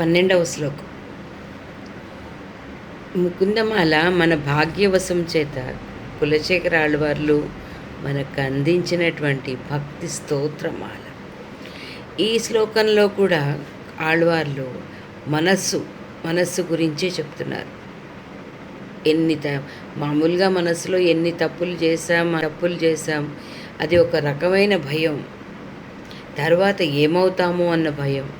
పన్నెండవ శ్లోకం. ముకుందమాల మన భాగ్యవశం చేత కులశేఖర ఆళ్వార్లు మనకు అందించినటువంటి భక్తి స్తోత్రమాల. ఈ శ్లోకంలో కూడా ఆళ్వార్లు మనస్సు మనస్సు గురించే చెప్తున్నారు. ఎన్ని త మామూలుగా మనసులో ఎన్ని తప్పులు చేశాం తప్పులు చేశాం అది ఒక రకమైన భయం. తర్వాత ఏమవుతామో అన్న భయం.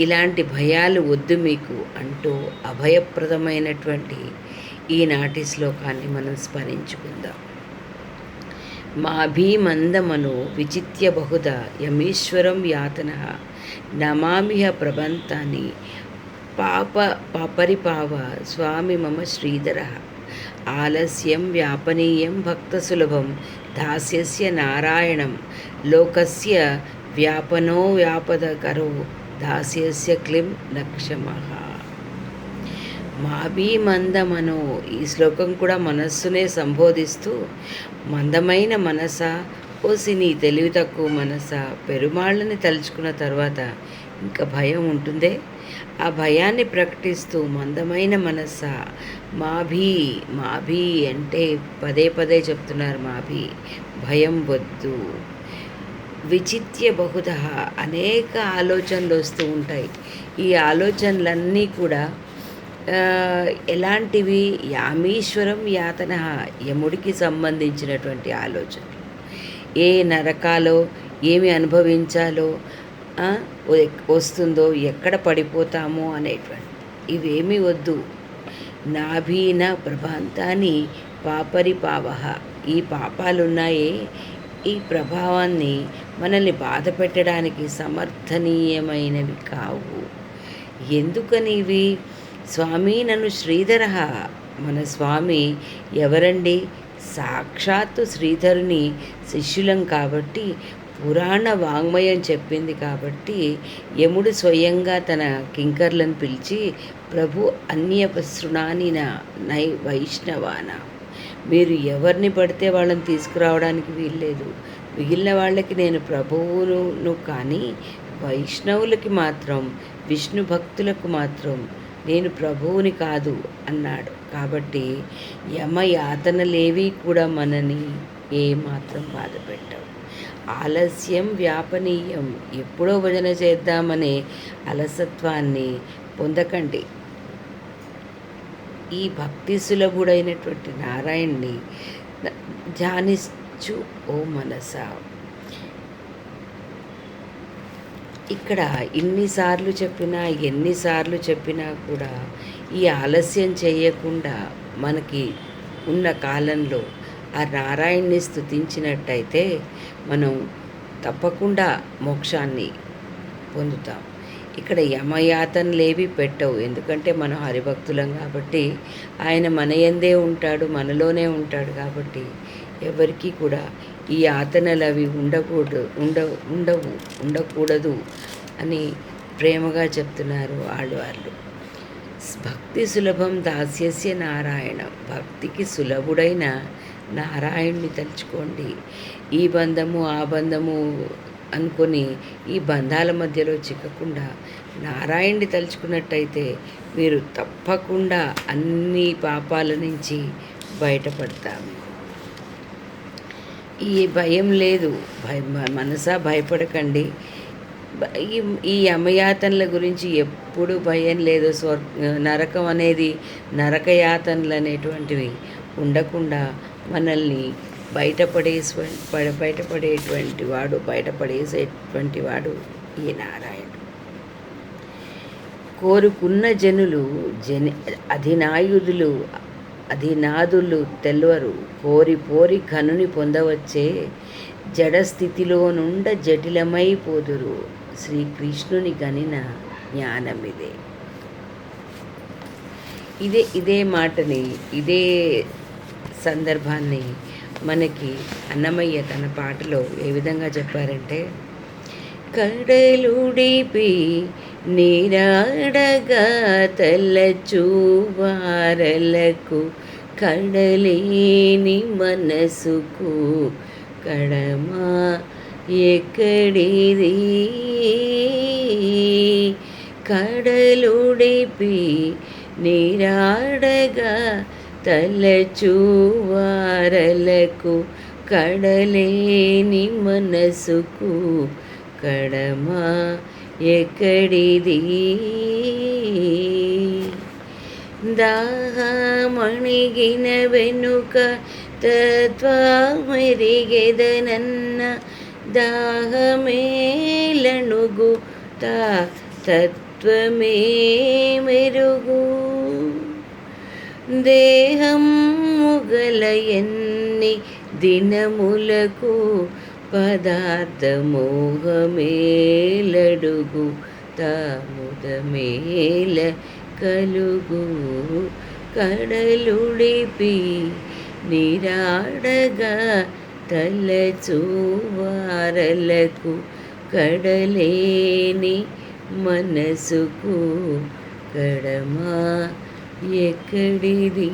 ఇలాంటి భయాలు వద్దు మీకు అంటూ అభయప్రదమైనటువంటి ఈనాటి శ్లోకాన్ని మనం స్మరించుకుందాం. మాభీమందమను విచిత్య బహుద యమీశ్వరం యాతన నమామిహ ప్రబంతాన్ని పాప పాపరిపావ స్వామి మమ శ్రీధర ఆలస్యం వ్యాపనీయం భక్తసులభం దాస్యస్య నారాయణం లోకస్య వ్యాపనో వ్యాపదకరో దాస్యస్య క్లిం లక్ష్యమహ మాభీ మందమనో ఈ శ్లోకం కూడా మనస్సునే సంబోధిస్తూ మందమైన మనస ఓసి నీ తెలివి తక్కువ మనస పెరుమాళ్ళని తలుచుకున్న తర్వాత ఇంకా భయం ఉంటుందే? ఆ భయాన్ని ప్రకటిస్తూ మందమైన మనస మాభీ మాభీ అంటే పదే పదే చెప్తున్నారు మాభీ. భయం వద్దు. విచిత్య బహుధ. అనేక ఆలోచనలు వస్తూ ఉంటాయి. ఈ ఆలోచనలన్నీ కూడా ఎలాంటివి? యామీశ్వరం యాతన యముడికి సంబంధించినటువంటి ఆలోచనలు. ఏ నరకాలో ఏమి అనుభవించాలో వస్తుందో ఎక్కడ పడిపోతామో అనేటువంటి. ఇవేమీ వద్దు. నాభీన ప్రభాంతాన్ని పాపరి పావ ఈ పాపాలున్నాయే. ఈ ప్రభావాన్ని మనల్ని బాధ పెట్టడానికి సమర్థనీయమైనవి కావు. ఎందుకని ఇవి స్వామి నన్ను శ్రీధర మన స్వామి ఎవరండి? సాక్షాత్తు శ్రీధరుని శిష్యులం కాబట్టి పురాణ వాంగ్మయం చెప్పింది కాబట్టి యముడు స్వయంగా తన కింకర్లను పిలిచి ప్రభు అన్యపశృణానిన నై వైష్ణవాన? మీరు ఎవరిని పడితే వాళ్ళని తీసుకురావడానికి వీల్లేదు. మిగిలిన వాళ్ళకి నేను ప్రభువును కానీ వైష్ణవులకి మాత్రం విష్ణు భక్తులకు మాత్రం నేను ప్రభువుని కాదు అన్నాడు. కాబట్టి యమ యమయాతనలేవి కూడా మనని ఏమాత్రం బాధ పెట్టవు. ఆలస్యం వ్యాపనీయం. ఎప్పుడో భజన చేద్దామనే అలసత్వాన్ని పొందకండి. ఈ భక్తి సులభుడైనటువంటి నారాయణ్ణి ధ్యానించు ఓ మనసా. ఇక్కడ ఇన్నిసార్లు చెప్పినా ఎన్నిసార్లు చెప్పినా కూడా ఈ ఆలస్యం చేయకుండా మనకి ఉన్న కాలంలో ఆ నారాయణ్ణి స్థుతించినట్టయితే మనం తప్పకుండా మోక్షాన్ని పొందుతాం. ఇక్కడ యమయాతనలేవి పెట్టవు. ఎందుకంటే మనం హరిభక్తులం కాబట్టి ఆయన మన యందే ఉంటాడు మనలోనే ఉంటాడు కాబట్టి ఎవరికి కూడా ఈ ఆతనలు అవి ఉండకూడదు ఉండ ఉండవు ఉండకూడదు అని ప్రేమగా చెప్తున్నారు ఆళ్వార్లు. భక్తి సులభం దాస్యస్య నారాయణ. భక్తికి సులభుడైన నారాయణ్ణి తలుచుకోండి. ఈ బంధము ఆ బంధము అనుకొని ఈ బంధాల మధ్యలో చిక్కకుండా నారాయణ్ణి తలుచుకున్నట్టయితే మీరు తప్పకుండా అన్ని పాపాల నుంచి బయటపడతాము ఈ భయం లేదు. భయ మనసా భయపడకండి. ఈ యమయాతనల గురించి ఎప్పుడు భయం లేదు. స్వర్ నరకం అనేది నరకయాతనలు అనేటువంటివి ఉండకుండా మనల్ని బయటపడేసే పడ- బయటపడేటువంటి వాడు బయటపడేసేటువంటి వాడు ఈ నారాయణుడు. కోరుకున్న జనులు జని అధినాయుధులు అధినాదులు తెల్వరు. పోరి పోరి కనుని పొందవచ్చే జడస్థితిలో నుండ జటిలమైపోదురు శ్రీకృష్ణుని గనిన జ్ఞానమిదే. ఇదే ఇదే మాటని ఇదే సందర్భాన్ని మనకి అన్నమయ్య తన పాటలో ఏ విధంగా చెప్పారంటే కడలుడిపి నీరాడగా తల్లచూవారలకు కడలేని మనసుకు కడమా ఎక్కడిది? కడలుడిపి నీరాడగా తలచువారలకు కడలేని మనసుకు కడమా ఎక్కడిది? దాహమణిగిన వెనుక తత్వమెరిగెదనన్న దాహమేలనుగు తా తత్వమే మెరుగు. దేహం ముగల ఎన్ని దినములకు పదార్థమోహమేలడుగు తాముదమేల కలుగు. కడలుడిపి నిరాడగా తలచూవారలకు కడలేని మనసుకు కడమా ఎక్కడిది?